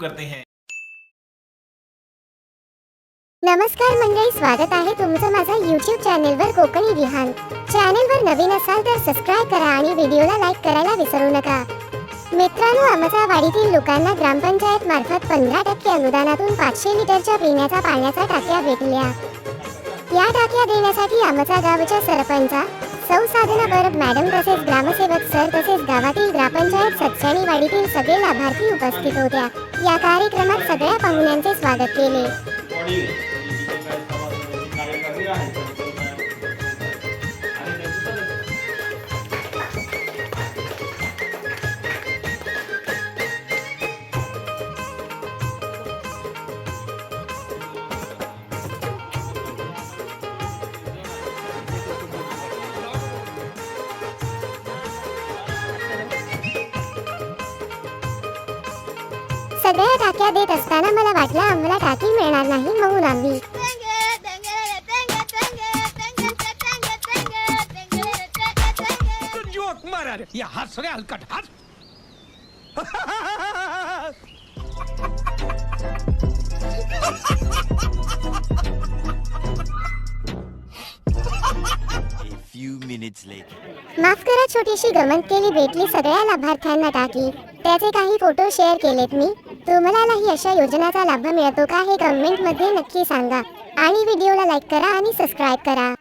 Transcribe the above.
करते हैं। नमस्कार मंडळी स्वागत आहे तुमचं माझ्या युट्यूब चॅनेलवर कोकणी विहान. चॅनेलवर नवीन असाल तर सबस्क्राईब करा आणि व्हिडिओला लाईक करायला विसरू नका. मित्रांनो आमच्या वाडीतील लोकांना ग्रामपंचायत मार्फत पंधरा टक्के अनुदानातून पाचशे लिटरच्या पिण्याच्या पाण्याच्या टाक्या भेटल्या. या टाक्या देण्यासाठी आमचा गावच्या सरपंचा सौ साधना मॅडम तसेच ग्रामसेवक सर तसेच गावातील ग्रामपंचायत सदस्यांनी वाडीतील सगळे लाभार्थी उपस्थित होत्या. या कार्यक्रमात सगळ्या पाहुण्यांचे स्वागत केले. सगळ्या टाक्या देत असताना मला वाटलं आम्हाला टाकी मिळणार नाही म्हणून आम्ही. माफ करा छोटीशी गमत केली भेटली सगळ्या लाभार्थ्यांना टाकी त्याचे काही फोटो शेअर केलेत मी. तुम्हालाही अशा योजनाचा लाभ मिळतो का हे कमेंटमध्ये नक्की सांगा. आणि व्हिडिओला लाईक करा आणि सबस्क्राईब करा.